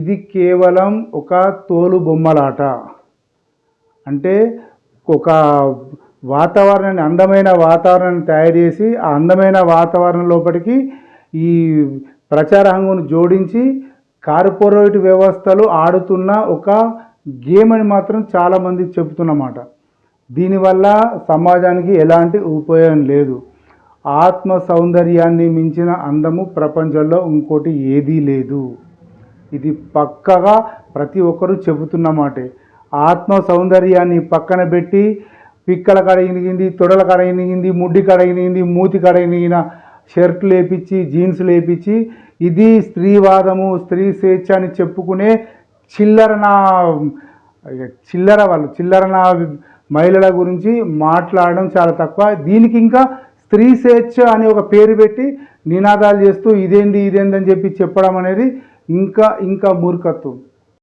ఇది కేవలం ఒక తోలు బొమ్మలాట. అంటే ఒక వాతావరణాన్ని అందమైన వాతావరణాన్ని తయారు చేసి ఆ అందమైన వాతావరణం లోపలికి ఈ ప్రచార హంగును జోడించి కార్పొరేట్ వ్యవస్థలు ఆడుతున్న ఒక గేమ్ అని మాత్రం చాలామంది చెబుతున్నమాట. దీనివల్ల సమాజానికి ఎలాంటి ఉపయోగం లేదు. ఆత్మ సౌందర్యాన్ని మించిన అందము ప్రపంచంలో ఇంకోటి ఏదీ లేదు. ఇది పక్కగా ప్రతి ఒక్కరూ చెబుతున్నమాటే. ఆత్మ సౌందర్యాన్ని పక్కన పెట్టి పిక్కల కడ ఇనిగింది తొడల కడ ఇనిగింది ముడ్డి కడ ఇనిగింది మూతి కడ ఇనిగిన షర్ట్లు వేపించి జీన్స్ లేపించి ఇది స్త్రీవాదము స్త్రీ స్వేచ్ఛ అని చెప్పుకునే చిల్లర నా చిల్లర వాళ్ళు చిల్లర నా మహిళల గురించి మాట్లాడడం చాలా తక్కువ. దీనికి ఇంకా స్త్రీ స్వేచ్ఛ అని ఒక పేరు పెట్టి నినాదాలు చేస్తూ ఇదేంది ఇదేంది అని చెప్పి చెప్పడం అనేది ఇంకా ఇంకా మూర్ఖత్వం.